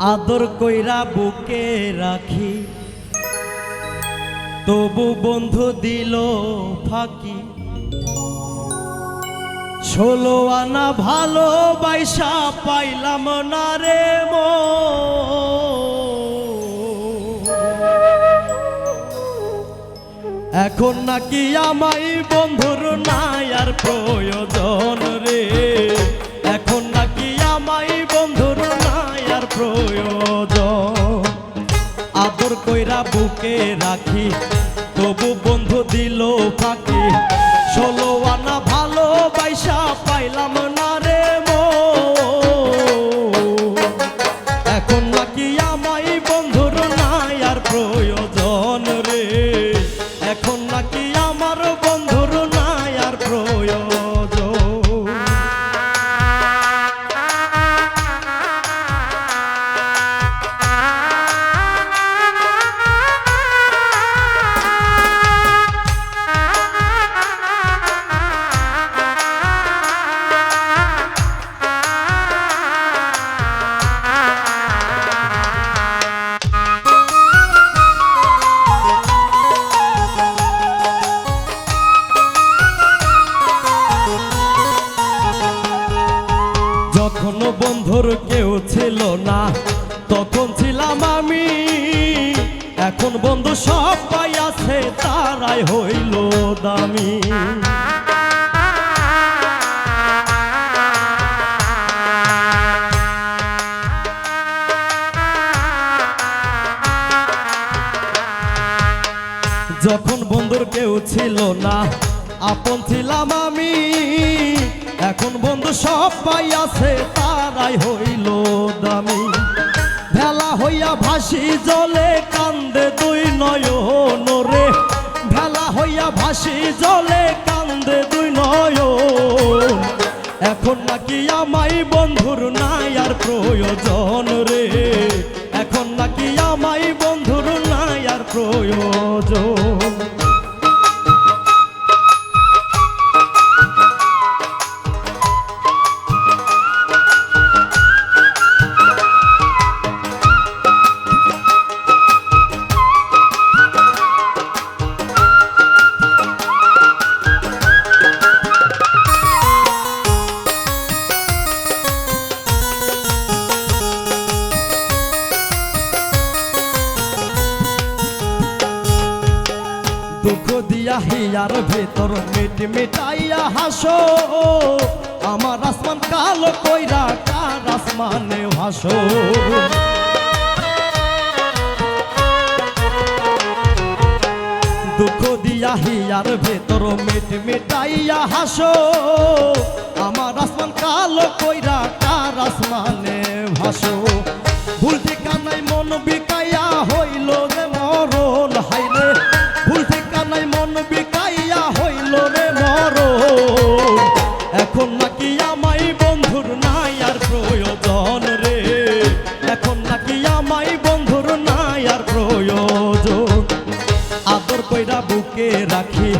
আদর কইরা বুকে রাখি। তবু বন্ধু দিল ফাঁকি। ষোলো আনা ভালো বাইসা পাইলাম না রে মো। এখন নাকি আমাই বন্ধুর নাই আর প্রয়োজন রে। এখন কইরা বুকে রাখি তবু বন্ধু দিল ফাঁকি। ষোলো আনা ভালো পয়সা পাইলাম না বন্ধুর কেউ ছিল না। তখন ছিলাম আমি। এখন বন্ধু সবাই আছে, তারাই হইল দামি। যখন বন্ধুর কেউ ছিল না, আপন ছিলাম আমি। এখন বন্ধু সবাই আছে, তারাই হইল দামি। ভেলা হইয়া ভাসি জলে, কান্দে দুই নয়ন রে। ভেলা হইয়া ভাসি জলে, কান্দে দুই নয়ন। এখন নাকি আমাই বন্ধুর নাই আর প্রয়োজন রে। এখন নাকি আমাই বন্ধুর নাই আর প্রয়োজন। দিয়া হিয়ার ভেতর মিট মিটাইয়া হাসো। আমার আসমান কালো কইরা কার আসমানে হাসো দুঃখ দিয়া হিয়ার ভেতর মিট মিটাইয়া হাসো। আমার আসমান কালো কইরা কার আসমানে ভাসো। নাকি আমাই বন্ধুর নাই আর প্রয়োজন রে? এখন নাকি আমাই বন্ধুর নাই আর প্রয়োজন। আদর কইরা বুকে রাখি